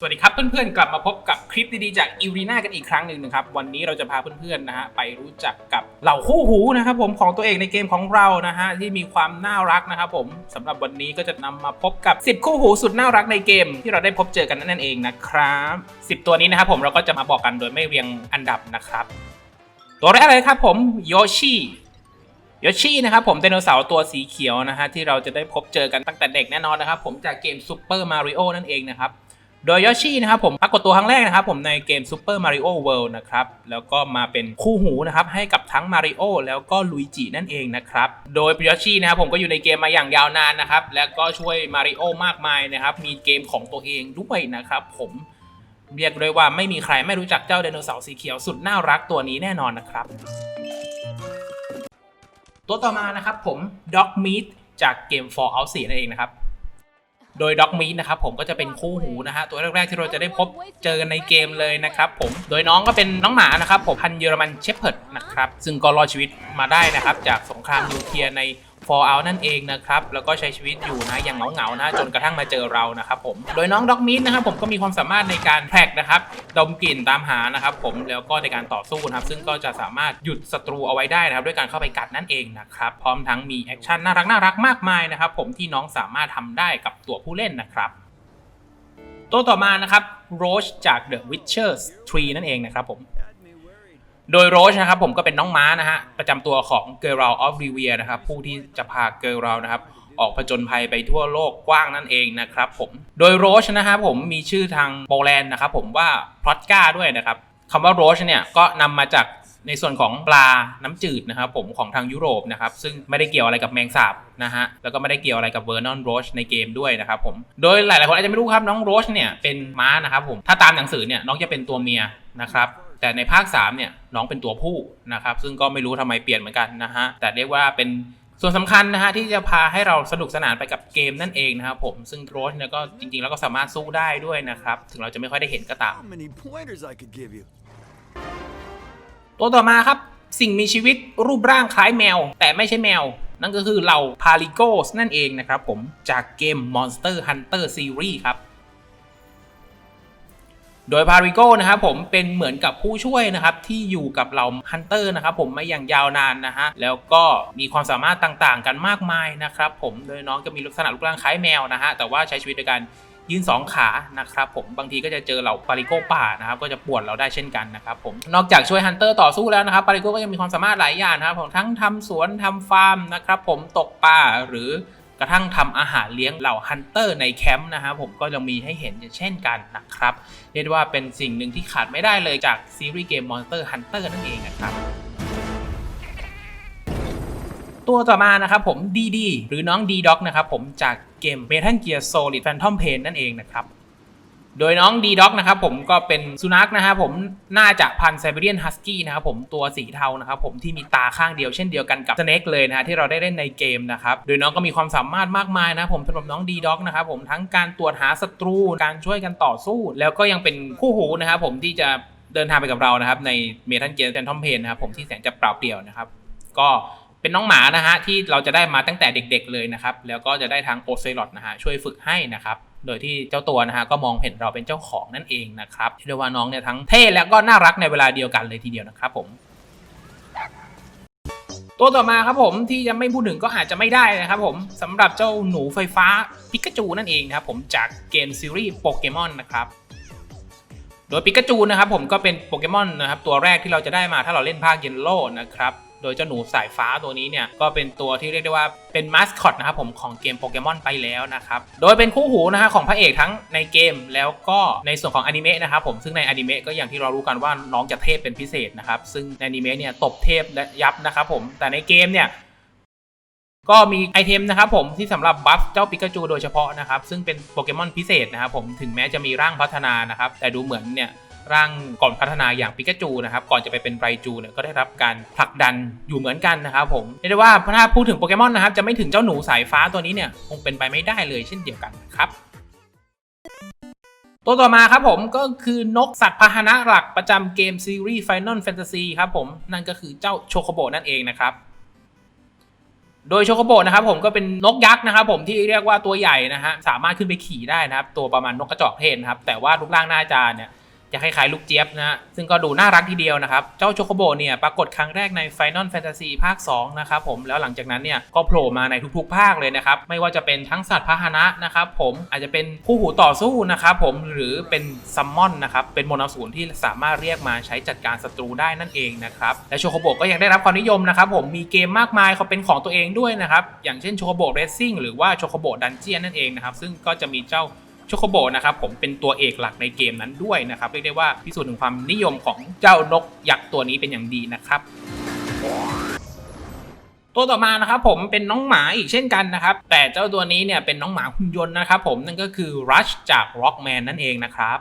สวัสดีครับเพื่อนๆ กลับมาพบกับคลิปดีๆ จากอิวรีนากันอีกครั้งหนึ่งนะครับ วันนี้เราจะพาเพื่อนๆนะฮะไปรู้จักกับเหล่าคู่หูนะครับผมของตัวเองในเกมของเรานะฮะที่มีความน่ารักนะครับผมสำหรับวันนี้ก็จะนำมาพบกับ 10 คู่หูสุดน่ารักในเกม ที่เราได้พบเจอกันนั่นเองนะครับ10 ตัวนี้นะครับผมเราก็จะมาบอกกันโดยไม่เรียงอันดับนะครับ ตัวแรกเลยครับผมโยชิโยชินะครับผมไดโนเสาร์ตัวสีเขียวนะฮะที่เราจะได้พบเจอกันตั้งแต่เด็กแน่นอนนะครับผมจากเกมซูเปอร์มาริโอนั่นเองนะครับ โดยย o ชินะครับผมปรากฏตัวครั้งแรกนะครับผมในเกม Super Mario World นะครับแล้วก็มาเป็นคู่หูนะครับให้กับทั้งมาริโอแล้วก็ลุยจินั่นเองนะครับโดยย o ชินะครับผมก็อยู่ในเกมมาอย่างยาวนานนะครับแล้วก็ช่วยมาริโอมากมายนะครับมีเกมของตัวเองด้วยนะครับผมเรียกเลยว่าไม่มีใครไม่รู้จักเจ้าไดโนเสาร์สีเขียวสุดน่ารักตัวนี้แน่นอนนะครับ ตัวต่อมานะครับผม Dog Meat จากเกม Fallout 4นั่นเองนะครับ โดยด็อกมีดนะครับผมก็จะเป็นคู่หูนะฮะตัวแรกๆที่เราจะได้พบเจอกันในเกมเลยนะครับผมโดยน้องก็เป็นน้องหมานะครับผมพันเยอรมันเชฟเพิร์ดนะครับซึ่งก็รอดชีวิตมาได้นะครับจากสงครามนิวเคลียร์ใน Fallout นั่นเองนะครับ แล้วก็ใช้ชีวิตอยู่นะอย่างเหงาๆนะจนกระทั่งมาเจอเรานะครับผม โดยน้องด็อกมีดนะครับผมก็มีความสามารถในการแพรกนะครับดมกลิ่นตามหานะครับผมแล้วก็ในการต่อสู้นะครับซึ่งก็จะสามารถหยุดศัตรูเอาไว้ได้นะครับด้วยการเข้าไปกัดนั่นเองนะครับพร้อมทั้งมีแอคชั่นน่ารักน่ารักมากมายนะครับผมที่น้องสามารถทำได้กับตัวผู้เล่นนะครับตัวต่อมานะครับโรชจาก The Witcher 3 นั่นเองนะครับผม โดยโรชนะครับผมก็เป็นน้องม้านะฮะประจำตัวของ g e r a l of Rivia นะครับผู้ที่จะพา g e r a l นะครับออกผจญภัยไปทั่วโลกกว้างนั่นเองนะครับผมโดยโรชนะครับผมมีชื่อทางโปแลนด์นะครับผมว่าพลอตกาด้วยนะครับคำว่าโรชเนี่ยก็นำมาจากในส่วนของปลาน้ำจืดนะครับผมของทางยุโรปนะครับซึ่งไม่ได้เกี่ยวอะไรกับแมงสาบนะฮะแล้วก็ไม่ได้เกี่ยวอะไรกับเวอร์นอนโรชในเกมด้วยนะครับผมโดยหลายๆคนอาจจะไม่รู้ครับน้องโรชเนี่ยเป็นม้านะครับผมถ้าตามหนังสือเนี่ยน้องจะเป็นตัวเมียนะครับ แต่ในภาค3เนี่ยน้องเป็นตัวผู้นะครับซึ่งก็ไม่รู้ทำไมเปลี่ยนเหมือนกันนะฮะแต่เรียกว่าเป็นส่วนสำคัญนะฮะที่จะพาให้เราสนุกสนานไปกับเกมนั่นเองนะครับผมซึ่งโรชเนี่ยก็จริงๆ แล้วก็สามารถสู้ได้ด้วยนะครับถึงเราจะไม่ค่อยได้เห็นก็ตาม How many pointers I could give you? ตัวต่อมาครับสิ่งมีชีวิตรูปร่างคล้ายแมว แต่ไม่ใช่แมว นั่นก็คือเหล่าพาริโกสนั่นเองนะครับผมจากเกม Monster Hunter Series ครับ โดยพาริโกนะครับผมเป็นเหมือนกับผู้ช่วยนะครับที่อยู่กับเหล่าฮันเตอร์นะครับผมมาอย่างยาวนานนะฮะแล้วก็มีความสามารถต่างๆ กันมากมายนะครับผมโดยน้องจะมีลักษณะรูปร่างคล้ายแมวนะฮะแต่ว่าใช้ชีวิตโดยการยืนสองขานะครับผมบางทีก็จะเจอเหล่าปาริโกป่านะครับก็จะปวนเราได้เช่นกันนะครับผมนอกจากช่วยฮันเตอร์ต่อสู้แล้วนะครับปาริโกก็ยังมีความสามารถหลายอย่างนะครับผมทั้งทำสวนทำฟาร์มนะครับผมตกปลาหรือ กระทั่งทำอาหารเลี้ยงเหล่าฮันเตอร์ในแคมป์นะครับผมก็ยังมีให้เห็นเช่นกันนะครับ เรียกว่าเป็นสิ่งหนึ่งที่ขาดไม่ได้เลยจากซีรีส์เกม Monster Hunter นั่นเองนะครับตัวต่อมานะครับผมดีดีหรือน้องดีด็อกนะครับผมจากเกม Metal Gear Solid Phantom Pain นั่นเองนะครับ โดยน้องดีด็อกนะครับผมก็เป็นสุนัขนะครับผมน่าจะพันไซบีเรียนฮัสกี้นะครับผมตัวสีเทานะครับผมที่มีตาข้างเดียวเช่นเดียวกันกับสเน็กเลยนะฮะที่เราได้เล่นในเกมนะครับโดยน้องก็มีความสามารถมากมายนะครับผมสำหรับน้องดีด็อกนะครับผมทั้งการตรวจหาศัตรูการช่วยกันต่อสู้ แล้วก็ยังเป็นคู่หูนะครับผมที่จะเดินทางไปกับเรานะครับในเมทัลเกมแฟนทอมเพนนะครับผมที่แสนจะเปล่าเปลี่ยวนะครับก็เป็นน้องหมานะฮะที่เราจะได้มาตั้งแต่เด็ก ๆ เลยนะครับแล้วก็จะได้ทางโอเซลอตนะฮะช่วยฝึกให้นะครับ โดยที่เจ้าตัวนะฮะก็มองเห็นเราเป็นเจ้าของนั่นเองนะครับเรียกว่าน้องเนี่ยทั้งเท่แล้วก็น่ารักในเวลาเดียวกันเลยทีเดียวนะครับผมตัวต่อมาครับผมที่จะไม่พูดถึงก็อาจจะไม่ได้นะครับผมสำหรับเจ้าหนูไฟฟ้าปิกาจูนั่นเองนะครับผมจากเกมซีรีส์โปเกมอนนะครับโดยปิกาจูนะครับผมก็เป็นโปเกมอนนะครับตัวแรกที่เราจะได้มาถ้าเราเล่นภาคเยนโลนะครับ โดยเจ้าหนูสายฟ้าตัวนี้เนี่ยก็เป็นตัวที่เรียกได้ว่าเป็นมาสคอตนะครับผมของเกมโปเกมอนไปแล้วนะครับโดยเป็นคู่หูนะฮะของพระเอกทั้งในเกมแล้วก็ในส่วนของอนิเมะนะครับผมซึ่งในอนิเมะก็อย่างที่เรารู้กันว่าน้องจะเทพเป็นพิเศษนะครับซึ่งในอนิเมะเนี่ยตบเทพและยับนะครับผมแต่ในเกมเนี่ยก็มีไอเทมนะครับผมที่สำหรับบัฟเจ้าปิกาจูโดยเฉพาะนะครับซึ่งเป็นโปเกมอนพิเศษนะครับผมถึงแม้จะมีร่างพัฒนานะครับแต่ดูเหมือนเนี่ย ร่างก่อนพัฒนาอย่างปิกาจูนะครับก่อนจะไปเป็นไรจูเนี่ยก็ได้รับการผลักดันอยู่เหมือนกันนะครับผมเรียกได้ว่าถ้าพูดถึงโปเกมอนนะครับจะไม่ถึงเจ้าหนูสายฟ้าตัวนี้เนี่ยคงเป็นไปไม่ได้เลยเช่นเดียวกันครับตัวต่อมาครับผมก็คือนกสัตว์พาหนะหลักประจำเกมซีรีส์ Final Fantasy ครับผมนั่นก็คือเจ้าโชโคโบนั่นเองนะครับโดยโชโกโบนะครับผมก็เป็นนกยักษ์นะครับผมที่เรียกว่าตัวใหญ่นะฮะสามารถขึ้นไปขี่ได้นะครับ ตัวประมาณนกกระจอกเทศนะครับแต่ว่ารูปร่างหน้าจานเนี่ย จะคล้ายๆลูกเจี๊ยบนะฮะซึ่งก็ดูน่ารักทีเดียวนะครับ เจ้าโชโกโบเนี่ยปรากฏครั้งแรกใน Final Fantasy ภาค 2 นะครับผมแล้วหลังจากนั้นเนี่ยก็โผล่มาในทุกๆ ภาคเลยนะครับ ไม่ว่าจะเป็นทั้งสัตว์พาหนะนะครับผมอาจจะเป็นคู่หูต่อสู้นะครับผมหรือเป็นซัมมอนนะครับ เป็นมนาสูนที่สามารถเรียกมาใช้จัดการศัตรูได้นั่นเองนะครับ และโชโกโบก็ยังได้รับความนิยมนะครับผมมีเกมมากมายเขาเป็นของตัวเองด้วยนะครับอย่างเช่นโชโกโบเรซซิ่งหรือว่าโชโกโบดันเจียนนั่นเองนะครับซึ่งก็จะมีเจ้า โชโคโบนะครับผมเป็นตัวเอกหลักในเกมนั้นด้วยนะครับเรียกได้ว่าพิสูจน์ถึงความนิยมของเจ้านกยักษ์ตัวนี้เป็นอย่างดีนะครับตัวต่อมานะครับผมเป็นน้องหมาอีกเช่นกันนะครับ แต่เจ้าตัวนี้เนี่ยเป็นน้องหมาหุ่นยนต์นะครับผมนั่นก็คือ Rush จาก Rockman นั่นเองนะครับ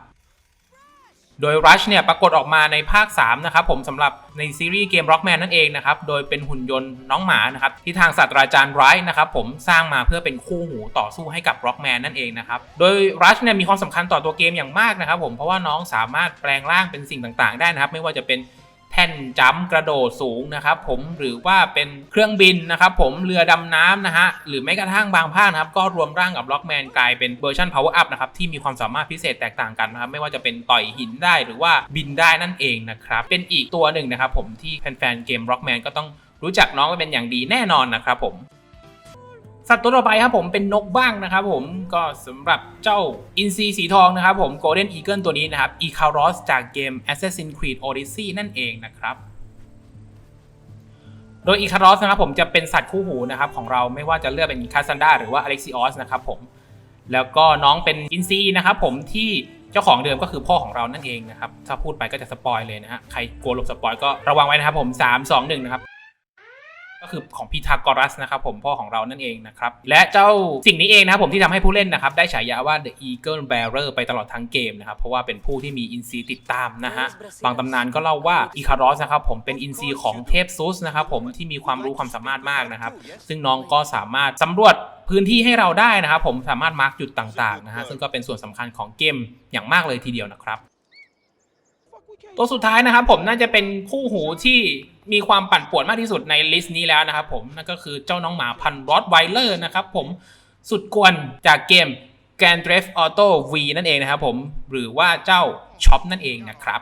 โดย Rush เนี่ยปรากฏออกมาในภาค 3 นะครับผมสำหรับในซีรีส์เกม Rockman นั่นเองนะครับ โดยเป็นหุ่นยนต์น้องหมานะครับ ที่ทางศาสตราจารย์ไรท์นะครับผมสร้างมาเพื่อเป็นคู่หูต่อสู้ให้กับ Rockman นั่นเองนะครับ โดย Rush เนี่ยมีความสำคัญต่อตัวเกมอย่างมากนะครับผมเพราะว่าน้องสามารถแปลงร่างเป็นสิ่งต่างๆ ได้นะครับ ไม่ว่าจะเป็น ท่นจัมกระโดดสูงนะครับผมหรือว่าเป็นเครื่องบินนะครับผมเรือดำน้ำนะฮะหรือแม้กระทั่งบางภาคนะครับก็รวมร่างกับล็อกแมนกลายเป็นเวอร์ชัน power up นะครับที่มีความสามารถพิเศษแตกต่างกันนะครับไม่ว่าจะเป็นต่อยหินได้หรือว่าบินได้นั่นเองนะครับเป็นอีกตัวหนึ่งนะครับผมที่แฟนๆเกมล็อกแมนก็ต้องรู้จักน้องเป็นอย่างดีแน่นอนนะครับผม สัตว์ตัวต่อไปครับผมเป็นนกบ้างนะครับผมก็สำหรับเจ้าอินซีสีทองนะครับผม Golden Eagle ตัวนี้นะครับ e c a r o s จากเกม Assassin's Creed Odyssey นั่นเองนะครับ โดย e c a r o s นะครับผมจะเป็นสัตว์คู่หูนะครับของเราไม่ว่าจะเลือกเป็น c a s s a n d r a หรือว่า Alexios นะครับผมแล้วก็น้องเป็นอินซีนะครับผมที่เจ้าของเดิมก็คือพ่อของเรานั่นเองนะครับถ้าพูดไปก็จะสปอยเลยนะฮะใครกลัวหลบสปอยก็ระวังไว้นะครับผม 3 2 1 นะครับ ก็คือของพีทากอรัสนะครับผมพ่อของเรานั่นเองนะครับ และเจ้าสิ่งนี้เองนะครับผมที่ทำให้ผู้เล่นนะครับ ได้ฉายาว่า The Eagle Bearer ไปตลอดทั้งเกมนะครับ เพราะว่าเป็นผู้ที่มีอินซีติดตามนะฮะบางตำนานก็เล่าว่าอีคารอสนะครับผมเป็นอินซีของเทพซุสนะครับผมที่มีความรู้ความสามารถมากนะครับ ซึ่งน้องก็สามารถสำรวจพื้นที่ให้เราได้นะครับผมสามารถมาร์กจุดต่างๆนะฮะซึ่งก็เป็นส่วนสำคัญของเกมอย่างมากเลยทีเดียวนะครับ ตัวสุดท้ายนะครับผมน่าจะเป็นคู่หูที่มีความปั่นป่วนมากที่สุดในลิสต์นี้แล้วนะครับผมนั่นก็คือเจ้าน้องหมาพันธุ์รอดไวเลอร์นะครับผมสุดกวนจากเกม Grand Theft Auto V นั่นเองนะครับผมหรือว่าเจ้าช็อปนั่นเองนะครับ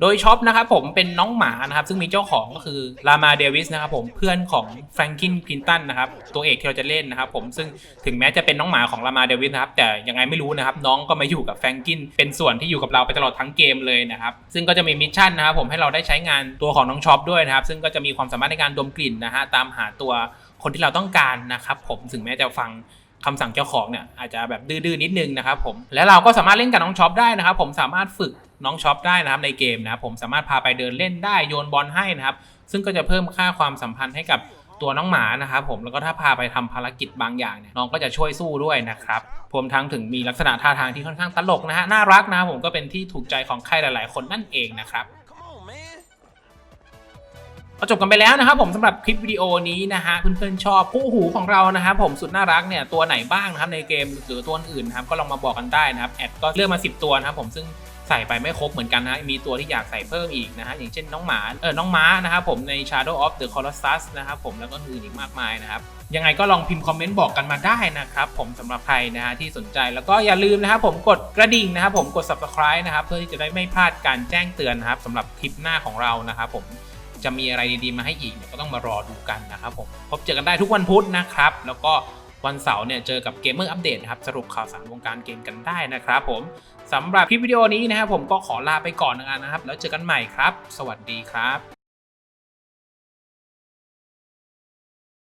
โดยช็อปนะครับผมเป็นน้องหมานะครับซึ่งมีเจ้าของก็คือลามาเดวิสนะครับผมเพื่อนของแฟรงกินพินตันนะครับตัวเอกที่เราจะเล่นนะครับผมซึ่งถึงแม้จะเป็นน้องหมาของลามาเดวิสนะครับแต่ยังไงไม่รู้นะครับน้องก็มาอยู่กับแฟรงกินเป็นส่วนที่อยู่กับเราไปตลอดทั้งเกมเลยนะครับซึ่งก็จะมีมิชชั่นนะครับผมให้เราได้ใช้งานตัวของน้องช็อปด้วยนะครับซึ่งก็จะมีความสามารถในการดมกลิ่นนะฮะตามหาตัวคนที่เราต้องการนะครับผมถึงแม้จะฟังคำสั่งเจ้าของเนี่ยอาจจะแบบดื้อๆนิดนึงนะครับผมและเราก็สามารถเล่นกับน้องช็อปได้นะครับผมสามารถฝึก น้องช็อปได้นะครับในเกมนะครับผมสามารถพาไปเดินเล่นได้โยนบอลให้นะครับ ซึ่งก็จะเพิ่มค่าความสัมพันธ์ให้กับตัวน้องหมานะครับผมแล้วก็ถ้าพาไปทำภารกิจบางอย่างเนี่ยน้องก็จะช่วยสู้ด้วยนะครับรวมทั้งถึงมีลักษณะท่าทางที่ค่อนข้างตลกนะฮะน่ารักนะผมก็เป็นที่ถูกใจของใครหลาย ๆ คนนั่นเองนะครับก็จบกันไปแล้วนะครับผมสำหรับคลิปวิดีโอนี้นะฮะเพื่อนๆชอบคู่หูของเรานะครับผมสุดน่ารักเนี่ยตัวไหนบ้างนะครับในเกมหรือตัวอื่นนะครับก็ลองมาบอกกันได้นะครับแอดก็เลือกมา 10 ตัวนะครับผมซึ่ง ใส่ไปไม่ครบเหมือนกันนะมีตัวที่อยากใส่เพิ่มอีกนะฮะอย่างเช่นน้องหมาเออน้องม้านะครับผมใน Shadow of the Colossus นะครับผมแล้วก็อื่นอีกมากมายนะครับยังไงก็ลองพิมพ์คอมเมนต์บอกกันมาได้นะครับผมสำหรับใครนะฮะที่สนใจแล้วก็อย่าลืมนะครับผมกดกระดิ่งนะครับผมกด subscribe นะครับเพื่อที่จะได้ไม่พลาดการแจ้งเตือนนะครับสำหรับคลิปหน้าของเรานะครับผมจะมีอะไรดีๆมาให้อีกเนี่ยก็ต้องมารอดูกันนะครับผมพบเจอกันได้ทุกวันพุธนะครับ แล้วก็ วันเสาร์เนี่ยเจอกับเกมเมอร์อัปเดตนะครับสรุปข่าวสารวงการเกมกันได้นะครับผมสำหรับคลิปวิดีโอนี้นะครับผมก็ขอลาไปก่อนนะครับแล้วเจอกันใหม่ครับ สวัสดีครับ